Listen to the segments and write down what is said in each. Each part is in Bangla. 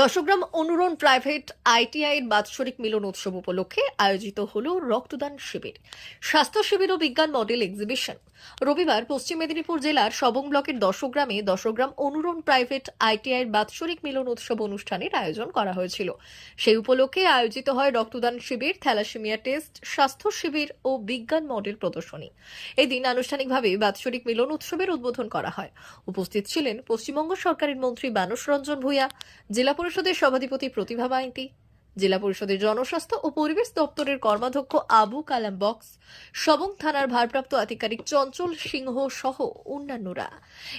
দশগ্রাম অনুরণ প্রাইভেট আইটিআই এর বাৎসরিক মিলন উৎসব উপলক্ষে আয়োজিত হল রক্তদান শিবির। স্বাস্থ্য শিবির ও বিজ্ঞান মডেল এক্সিবিশন রবিবার পশ্চিম মেদিনীপুর জেলার সবং ব্লকের দশগ্রামে দশগ্রাম অনুরণ প্রাইভেট আইটিআই এর বাৎসরিক মিলন উৎসব অনুষ্ঠানের আয়োজন করা হয়েছিল। সেই উপলক্ষে আয়োজিত হয় রক্তদান শিবির, থ্যালাসেমিয়া টেস্ট, স্বাস্থ্য শিবির ও বিজ্ঞান মডেল প্রদর্শনী। এদিন আনুষ্ঠানিকভাবে বাৎসরিক মিলন উৎসবের উদ্বোধন করা হয়। উপস্থিত ছিলেন পশ্চিমবঙ্গ সরকারের মন্ত্রী বানস রঞ্জন ভূঁইয়া জেলা পরিষদের সভাধিপতি প্রতিভা মাইতি, জেলা পরিষদের জনস্বাস্থ্য ও পরিবেশ দপ্তরের কর্মাধ্যক্ষ আবু কালাম বক্স, সবং থানার ভারপ্রাপ্ত আধিকারিক চঞ্চল সিংহ সহ অন্যান্যরা।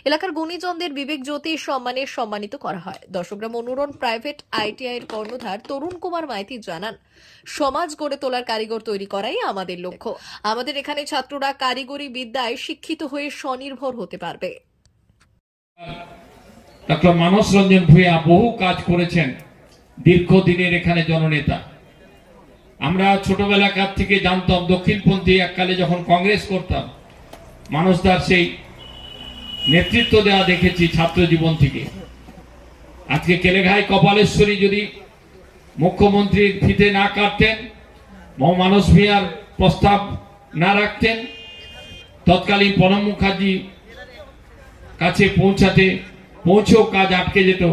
এলাকার গুণীজনদের বিবেক জ্যোতি সম্মানে সম্মানিত করা হয়। দশগ্রাম অনুরণ প্রাইভেট আইটিআই এর কর্ণধার তরুণ কুমার মাইতি জানান, সমাজ গড়ে তোলার কারিগর তৈরি করাই আমাদের লক্ষ্য। আমাদের এখানে ছাত্ররা কারিগরি বিদ্যায় শিক্ষিত হয়ে স্বনির্ভর হতে পারবে। ডক্টর মানস রঞ্জন ভূঁইয়া বহু কাজ করেছেন দীর্ঘদিনের এখানে জননেতা। আমরা ছোটবেলাকার থেকে জানতাম, দক্ষিণপন্থী এককালে যখন কংগ্রেস করতাম মানসদার সেই নেতৃত্ব দেওয়া দেখেছি ছাত্র জীবন থেকে। আজকে কেলেঘাই কপালেশ্বরী যদি মুখ্যমন্ত্রীর ফিতে না কাটতেন মানস ভূঁইয়ার প্রস্তাব না রাখতেন, তৎকালীন প্রণব মুখার্জি কাছে পৌঁছাতে পৌঁছেও কাজ আটকে যেত।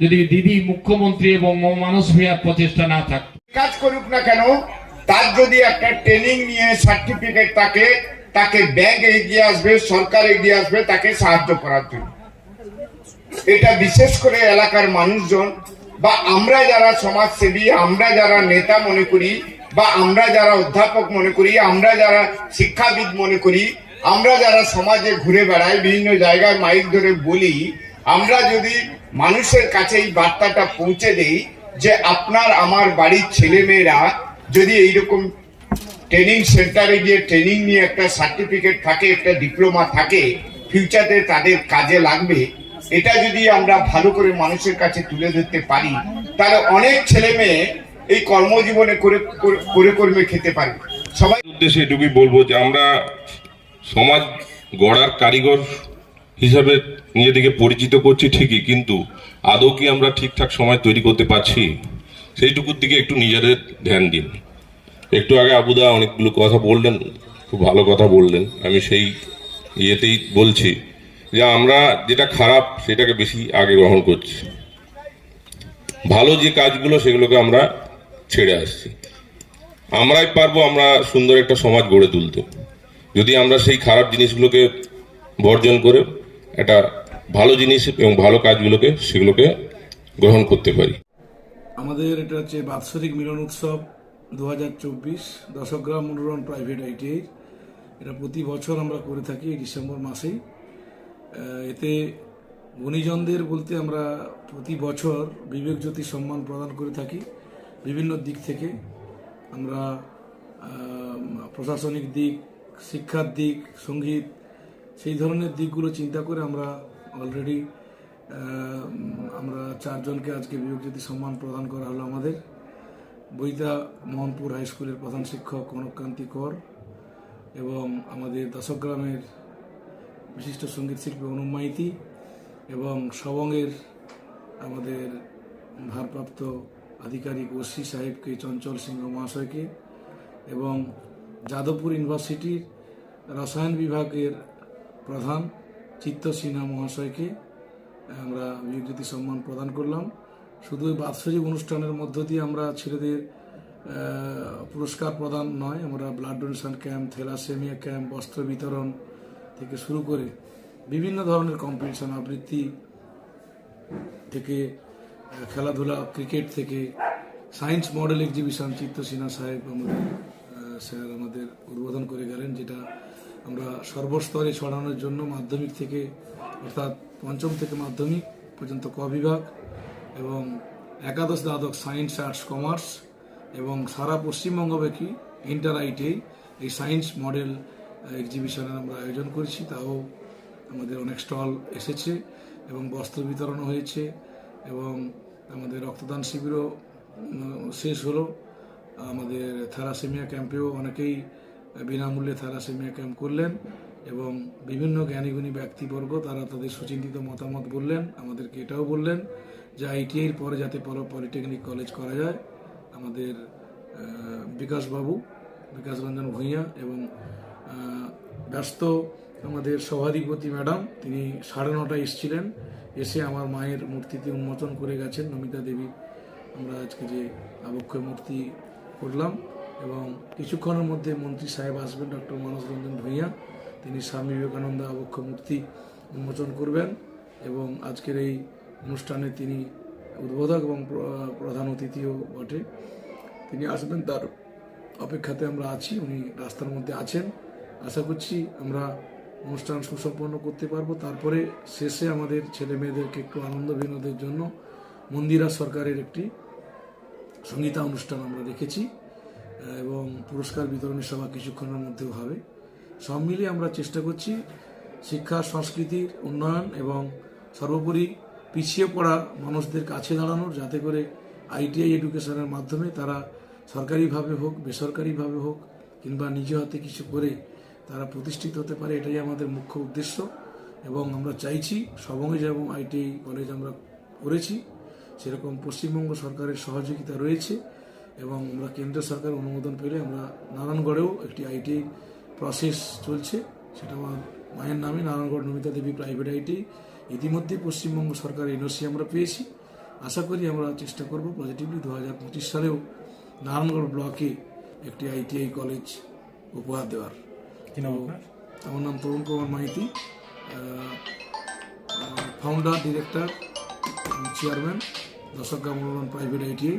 যদি দিদি মুখ্যমন্ত্রী এবং মানস ভূঁইয়ার প্রচেষ্টা না থাকতো। কাজ করুক না কেন, তার যদি একটা ট্রেনিং নিয়ে সার্টিফিকেট থাকে, তাকে ব্যাংক এগিয়ে আসবে, সরকার এগিয়ে আসবে, তাকে সাহায্য করার জন্য। এটা বিশেষ করে এলাকার মানুষজন, বা আমরা যারা সমাজসেবী, আমরা যারা নেতা মনে করি, বা আমরা যারা অধ্যাপক মনে করি, আমরা যারা শিক্ষাবিদ মনে করি, আমরা যারা সমাজে ঘুরে বেড়াই, বিভিন্ন জায়গায় মাইক ধরে বলি আমরা যদি মানুষের কাছে এই বার্তাটা পৌঁছে দেই যে আপনার, আমার বাড়ির ছেলেমেয়েরা যদি এইরকম ট্রেনিং সেন্টারে গিয়ে ট্রেনিং নিয়ে একটা সার্টিফিকেট থাকে, একটা ডিপ্লোমা থাকে ফিউচারে তাদের কাজে লাগবে, এটা যদি আমরা ভালো করে মানুষের কাছে তুলে ধরতে পারি, তাহলে অনেক ছেলে মেয়ে এই কর্মজীবনে করে, করে- করে কর্মে খেতে পারে সবাই উদ্দেশ্যে এটুকুই বলব যে আমরা সমাজ গড়ার কারিগর হিসাবে নিজেদেরকে পরিচিত করছি ঠিকই, কিন্তু আদৌ কি আমরা ঠিকঠাক সময় তৈরি করতে পারছি? সেইটুকুর দিকে একটু নিজেদের ধ্যান দিন। একটু আগে আবুদা অনেকগুলো কথা বললেন, খুব ভালো কথা বললেন। আমি সেই ইয়েতেই বলছি যে আমরা যেটা খারাপ সেটাকে বেশি আগে গ্রহণ করছি। ভালো যে কাজগুলো সেগুলোকে আমরা ছেড়ে আসছি। আমরাই পারব আমরা সুন্দর একটা সমাজ গড়ে তুলতে। যদি আমরা সেই খারাপ জিনিসগুলোকে বর্জন করে একটা ভালো জিনিস এবং ভালো কাজগুলোকে, সেগুলোকে গ্রহণ করতে পারি। আমাদের এটা হচ্ছে বাৎসরিক মিলন উৎসব দু হাজার চব্বিশ, দশগ্রাম মনোরম প্রাইভেট আইটিআই এটা প্রতি বছর আমরা করে থাকি ডিসেম্বর মাসেই। এতে গুণীজনদের বলতে আমরা প্রতি বছর বিবেক জ্যোতি সম্মান প্রদান করে থাকি বিভিন্ন দিক থেকে। আমরা প্রশাসনিক দিক, শিক্ষার দিক, সংগীত সেই ধরনের দিকগুলো চিন্তা করে আমরা অলরেডি আমরা চারজনকে আজকে বিবেকজ্যোতি সম্মান প্রদান করা হলো আমাদের। বইতা মোহনপুর হাই স্কুলের প্রধান শিক্ষক কনককান্তি কর এবং আমাদের দশগ্রামের বিশিষ্ট সংগীত শিল্পী অনুম মাইতি এবং সবঙ্গের আমাদের ভারপ্রাপ্ত আধিকারিক ওসি সাহেবকে, চঞ্চল সিংহ মহাশয়কে এবং যাদবপুর ইউনিভার্সিটির রসায়ন বিভাগের প্রধান চিত্ত সিনহা মহাশয়কে আমরা বিয়োগজ্যোতি সম্মান প্রদান করলাম। শুধু বাৎসরিক অনুষ্ঠানের মধ্য দিয়ে আমরা ছেলেদের পুরস্কার প্রদান নয়, আমরা blood donation camp thalassemia camp বস্ত্র বিতরণ থেকে শুরু করে বিভিন্ন ধরনের কম্পিটিশন আবৃত্তি থেকে খেলাধুলা ক্রিকেট থেকে সায়েন্স মডেল এক্সিবিশন চিত্ত সিনহা সাহেব আমাদের স্যার আমাদের উদ্বোধন করে গেলেন, যেটা আমরা সর্বস্তরে ছড়ানোর জন্য মাধ্যমিক থেকে, অর্থাৎ পঞ্চম থেকে মাধ্যমিক পর্যন্ত ক বিভাগ এবং একাদশ দ্বাদশ সায়েন্স, আর্টস, কমার্স এবং সারা পশ্চিমবঙ্গব্যাপী ইন্টার আইটিআই এই সায়েন্স মডেল এক্সিবিশনের আমরা আয়োজন করেছি। তাও আমাদের অনেক স্টল এসেছে এবং বস্ত্র বিতরণও হয়েছে এবং আমাদের রক্তদান শিবিরও শেষ হলো। আমাদের থ্যালাসেমিয়া ক্যাম্পেও অনেকেই বিনামূল্যে তারা থ্যালাসেমিয়া ক্যাম্প করলেন এবং বিভিন্ন জ্ঞানীগুণী ব্যক্তিবর্গ তারা তাদের সুচিন্তিত মতামত বললেন, আমাদেরকে এটাও বললেন যে আইটিআইয়ের পরে যাতে পরে পলিটেকনিক কলেজ করা যায়, আমাদের বিকাশবাবু বিকাশ রঞ্জন ভূঁইয়া এবং ব্যস্ত আমাদের সভাধিপতি ম্যাডাম, তিনি সাড়ে নটায় এসেছিলেন, এসে আমার মায়ের মূর্তিটি উন্মোচন করে গেছেন। নমিতা দেবী, আমরা আজকে যে আবক্ষয় মূর্তি করলাম এবং কিছুক্ষণের মধ্যে মন্ত্রী সাহেব আসবেন ডক্টর মানস রঞ্জন ভূঁইয়া। তিনি স্বামী বিবেকানন্দ আবক্ষ মূর্তি উন্মোচন করবেন এবং আজকের এই অনুষ্ঠানে তিনি উদ্বোধক এবং প্রধান অতিথিও বটে। তিনি আসবেন তার অপেক্ষাতে আমরা আছি উনি রাস্তার মধ্যে আছেন। আশা করছি আমরা অনুষ্ঠান সুসম্পন্ন করতে পারব। তারপরে শেষে আমাদের ছেলে মেয়েদেরকে একটু আনন্দ বিনোদের জন্য মন্দিরা সরকারের একটি সঙ্গীতা অনুষ্ঠান আমরা আহ, এবং পুরস্কার বিতরণী সভা কিছুক্ষণের মধ্যেও হবে। সব মিলিয়ে আমরা চেষ্টা করছি শিক্ষা, সংস্কৃতির উন্নয়ন এবং সর্বোপরি পিছিয়ে পড়া মানুষদের কাছে দাঁড়ানোর, যাতে করে আইটিআই এডুকেশনের মাধ্যমে তারা সরকারিভাবে হোক, বেসরকারিভাবে হোক, কিংবা নিজ হাতে কিছু করে তারা প্রতিষ্ঠিত হতে পারে, এটাই আমাদের মুখ্য উদ্দেশ্য। এবং আমরা চাইছি, সবঙ্গে যেমন আইটিআই কলেজ আমরা করেছি, সেরকম পশ্চিমবঙ্গ সরকারের সহযোগিতা রয়েছে। এবং আমরা কেন্দ্রীয় সরকার অনুমোদন পেলে আমরা নারায়ণগড়েও একটি আইটি প্রসেস চলছে। সেটা আমার মায়ের নামে নারায়ণগড় নমিতা দেবী প্রাইভেট আইটি ইতিমধ্যে পশ্চিমবঙ্গ সরকার এনওসি আমরা পেয়েছি। আশা করি আমরা চেষ্টা করব পজিটিভলি দু হাজার পঁচিশ সালেও নারায়ণগড় ব্লকে একটি আইটিআই কলেজ উপহার দেওয়ার। আমার নাম Tarun Kumar Maity founder director chairman দশক গ্রাম প্রাইভেট আইটিআই